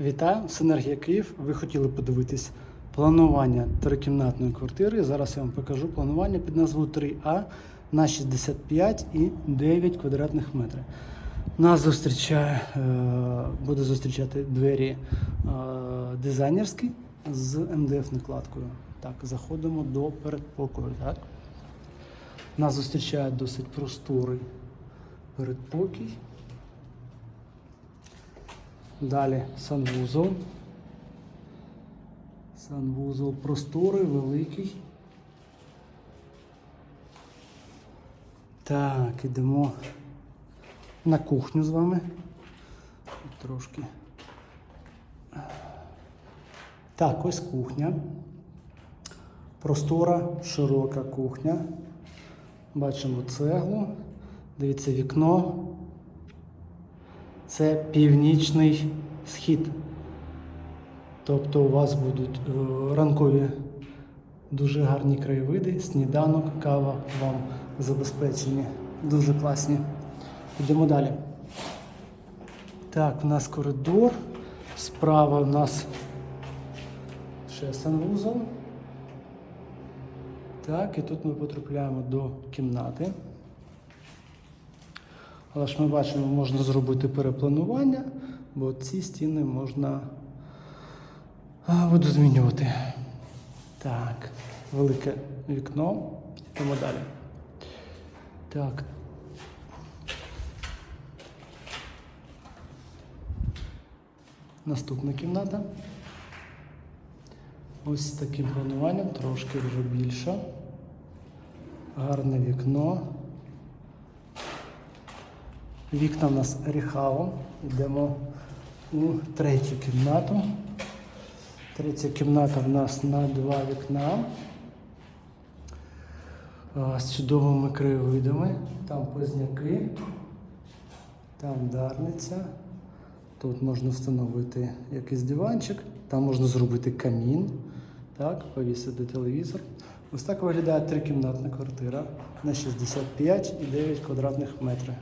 Вітаю, Синергія Київ. Ви хотіли подивитись планування трикімнатної квартири. Зараз я вам покажу планування під назвою 3А на 65 і 9 квадратних метрів. Нас зустрічає, е, буде зустрічати двері е, дизайнерські з МДФ накладкою. Так, заходимо до передпокою. Так. Нас зустрічає досить просторий передпокій. Далі санвузол. Санвузол просторий, великий. Так, ідемо на кухню з вами. Трошки. Так, ось кухня. Простора, широка кухня. Бачимо цеглу. Дивіться вікно. Це північний схід. Тобто у вас будуть е, ранкові дуже гарні краєвиди, сніданок, кава вам забезпечені. Дуже класні. Йдемо далі. Так, у нас коридор. Справа у нас ще санвузол. Так, і тут ми потрапляємо до кімнати. Але ж ми бачимо, можна зробити перепланування, бо ці стіни можна видозмінювати. Так, велике вікно. Йдемо далі. Так. Наступна кімната. Ось з таким плануванням, трошки вже більше. Гарне вікно. Вікна в нас ріхаво. Йдемо у третю кімнату. Третя кімната в нас на два вікна. З чудовими краєвидами. Там позняки, там дарниця. Тут можна встановити якийсь диванчик, там можна зробити камін, так, повісити телевізор. Ось так виглядає трикімнатна квартира на 65 і 9 квадратних метрів.